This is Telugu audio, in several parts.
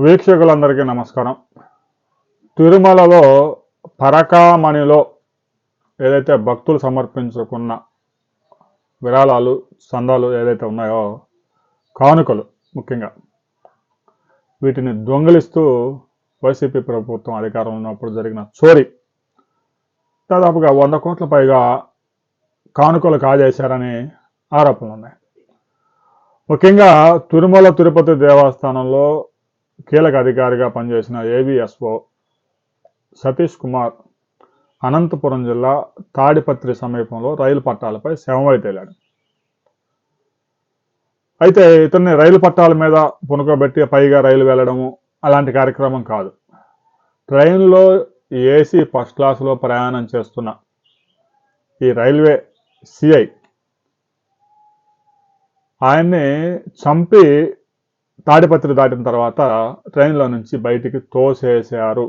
వీక్షకులందరికీ నమస్కారం. తిరుమలలో పరకామణిలో ఏదైతే భక్తులు సమర్పించుకున్న విరాళాలు సందాలు ఏదైతే ఉన్నాయో కానుకలు ముఖ్యంగా వీటిని దొంగిలిస్తూ వైసీపీ ప్రభుత్వం అధికారంలో ఉన్నప్పుడు జరిగిన చోరీ దాదాపుగా వంద కోట్ల పైగా కానుకలు కాజేశారని ఆరోపణలు ఉన్నాయి ముఖ్యంగా తిరుమల తిరుపతి దేవస్థానంలో కీలక అధికారిగా పనిచేసిన ఏవిఎస్ఓ సతీష్ కుమార్ అనంతపురం జిల్లా తాడిపత్రి సమీపంలో రైలు పట్టాలపై శవమై తేలాడు. అయితే ఇతన్ని రైలు పట్టాల మీద పునుకోబెట్టి పైగా రైలు వెళ్ళడము అలాంటి కార్యక్రమం కాదు. ట్రైన్లో ఏసీ ఫస్ట్ క్లాస్లో ప్రయాణం చేస్తున్న ఈ రైల్వే సిఐ ఆయన్ని చంపి తాడిపత్రి దాటిన తర్వాత ట్రైన్లో నుంచి బయటికి తోసేశారు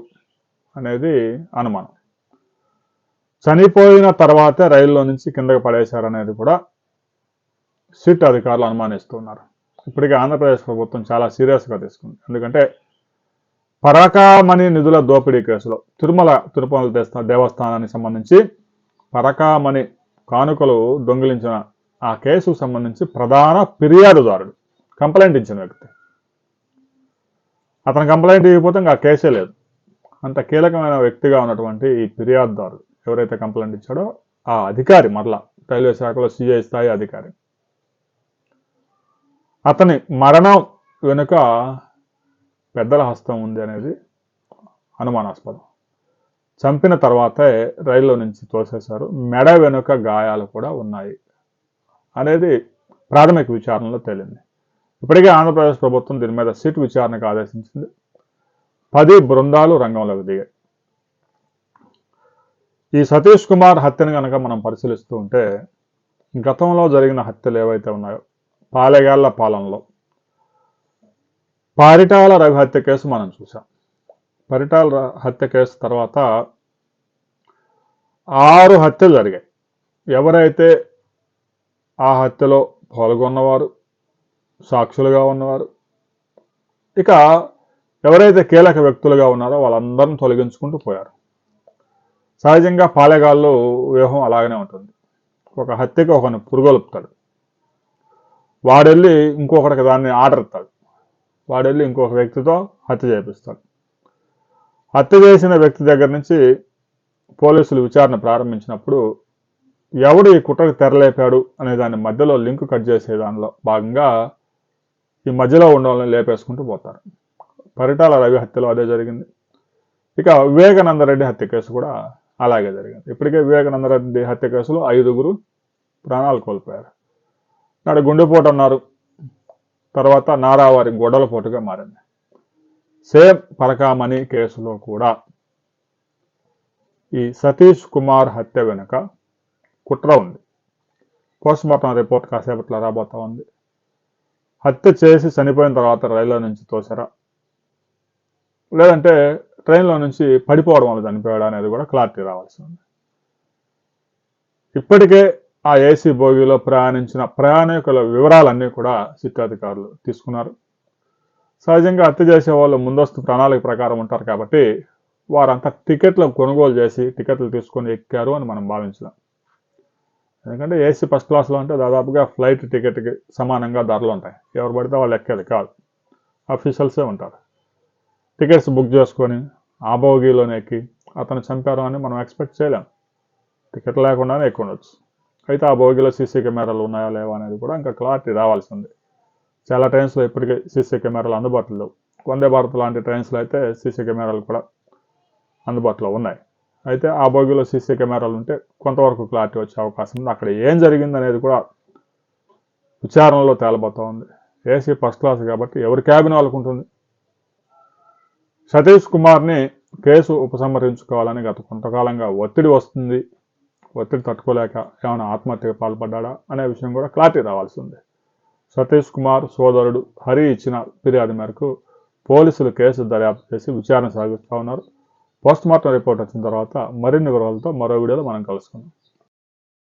అనేది అనుమానం. చనిపోయిన తర్వాతే రైల్లో నుంచి కిందకి పడేశారు అనేది కూడా సిట్ అధికారులు అనుమానిస్తున్నారు. ఇప్పటికే ఆంధ్రప్రదేశ్ ప్రభుత్వం చాలా సీరియస్గా తీసుకుంది. ఎందుకంటే పరకామణి నిధుల దోపిడీ కేసులో తిరుమల తిరుపతి దేవస్థానానికి సంబంధించి పరకామణి కానుకలు దొంగిలించిన ఆ కేసుకు సంబంధించి ప్రధాన ఫిర్యాదుదారుడు కంప్లైంట్ ఇచ్చిన వ్యక్తి. అతను కంప్లైంట్ ఇవ్వకపోతే ఇంకా కేసే లేదు. అంత కీలకమైన వ్యక్తిగా ఉన్నటువంటి ఈ ఫిర్యాదుదారు ఎవరైతే కంప్లైంట్ ఇచ్చాడో ఆ అధికారి మరలా రైల్వే శాఖలో సిఐ స్థాయి అధికారి. అతని మరణం వెనుక పెద్దల హస్తం ఉంది అనేది అనుమానాస్పదం. చంపిన తర్వాతే రైల్లో నుంచి తోసేశారు. మెడ వెనుక గాయాలు కూడా ఉన్నాయి అనేది ప్రాథమిక విచారణలో తేలింది. ఇప్పటికే ఆంధ్రప్రదేశ్ ప్రభుత్వం దీని మీద సిట్ విచారణకు ఆదేశించింది. పది బృందాలు రంగంలోకి దిగాయి. ఈ సతీష్ కుమార్ హత్యను కనుక మనం పరిశీలిస్తూ ఉంటే గతంలో జరిగిన హత్యలు ఏవైతే ఉన్నాయో పాలెగాళ్ళ పాలనలో పారిటాల రవి హత్య కేసు మనం చూసాం పరిటాల హత్య కేసు తర్వాత ఆరు హత్యలు జరిగాయి. ఎవరైతే ఆ హత్యలో పాల్గొన్నవారు సాక్షులుగా ఉన్నవారు. ఇక ఎవరైతే కీలక వ్యక్తులుగా ఉన్నారో వాళ్ళందరిని తొలగించుకుంటూ పోయారు. సహజంగా పాలెగాల్లో వ్యూహం అలాగనే ఉంటుంది. ఒక హత్యకి ఒకని పురుగొలుపుతాడు. వాడెళ్ళి ఇంకొకరికి దాన్ని ఆర్డర్ ఇస్తాడు వాడెళ్ళి ఇంకొక వ్యక్తితో హత్య చేపిస్తాడు. హత్య చేసిన వ్యక్తి దగ్గర నుంచి పోలీసులు విచారణ ప్రారంభించినప్పుడు ఎవడు ఈ కుట్రకు తెరలేపాడు అనే దాని మధ్యలో లింక్ కట్ చేసే దానిలో భాగంగా ఈ మధ్యలో ఉండాలని లేపేసుకుంటూ పోతారు. పరిటాల రవి హత్యలో అదే జరిగింది. ఇక వివేకానంద రెడ్డి హత్య కేసు కూడా అలాగే జరిగింది. ఇప్పటికే వివేకానంద రెడ్డి హత్య కేసులో ఐదుగురు ప్రాణాలు కోల్పోయారు. నాడు గుండెపోటు అన్నారు. తర్వాత నారావారి గొడవలపోటుగా మారింది. సేమ్ పరకామణి కేసులో కూడా ఈ సతీష్ కుమార్ హత్య వెనుక కుట్ర ఉంది. పోస్ట్మార్టం రిపోర్ట్ కాసేపట్లో రాబోతా ఉంది. హత్య చేసి చనిపోయిన తర్వాత రైల్లో నుంచి తోసారా? లేదంటే ట్రైన్లో నుంచి పడిపోవడం వల్ల చనిపోయాడా అనేది కూడా క్లారిటీ రావాల్సి ఉంది. ఇప్పటికే ఆ ఏసీ బోగిలో ప్రయాణించిన ప్రయాణికుల వివరాలన్నీ కూడా సిట్టాధికారులు తీసుకున్నారు. సహజంగా హత్య చేసే వాళ్ళు ముందస్తు ప్రణాళిక ప్రకారం ఉంటారు కాబట్టి వారంతా టికెట్లు కొనుగోలు చేసి టికెట్లు తీసుకొని ఎక్కారు అని మనం భావించలేం. ఎందుకంటే ఏసీ ఫస్ట్ క్లాస్లో అంటే దాదాపుగా ఫ్లైట్ టికెట్కి సమానంగా ధరలు ఉంటాయి. ఎవరు పడితే వాళ్ళు ఎక్కేది కాదు. అఫీషియల్సే ఉంటారు. టికెట్స్ బుక్ చేసుకొని ఆ బోగీలోనే ఎక్కి అతను చంపారు అని మనం ఎక్స్పెక్ట్ చేయలేం. టికెట్ లేకుండానే ఎక్కువ ఉండొచ్చు. అయితే ఆ బోగిలో సీసీ కెమెరాలు ఉన్నాయా లేవా అనేది కూడా ఇంకా క్లారిటీ రావాల్సి ఉంది చాలా ట్రైన్స్లో ఇప్పటికే సీసీ కెమెరాలు అందుబాటులో వందే భారత్ లాంటి ట్రైన్స్లో అయితే సీసీ కెమెరాలు కూడా అందుబాటులో ఉన్నాయి. అయితే ఆ బోగిలో సీసీ కెమెరాలు ఉంటే కొంతవరకు క్లారిటీ వచ్చే అవకాశం ఉంది. అక్కడ ఏం జరిగింది అనేది కూడా విచారణలో తేలబోతా ఉంది. ఏసీ ఫస్ట్ క్లాస్ కాబట్టి ఎవరి క్యాబిన్ వాళ్ళకుంటుంది సతీష్ కుమార్ని కేసు ఉపసంహరించుకోవాలని గత కొంతకాలంగా ఒత్తిడి వస్తుంది. ఒత్తిడి తట్టుకోలేక ఏమైనా ఆత్మహత్యకు పాల్పడ్డా అనే విషయం కూడా క్లారిటీ రావాల్సి ఉంది. సతీష్ కుమార్ సోదరుడు హరి ఇచ్చిన ఫిర్యాదు మేరకు పోలీసులు కేసు దర్యాప్తు చేసి విచారణ సాగిస్తూ ఉన్నారు. పోస్ట్ మార్టం రిపోర్ట్ వచ్చిన తర్వాత మరిన్ని వివరాలతో మరో వీడియోలో మనం కలుసుకుందాం.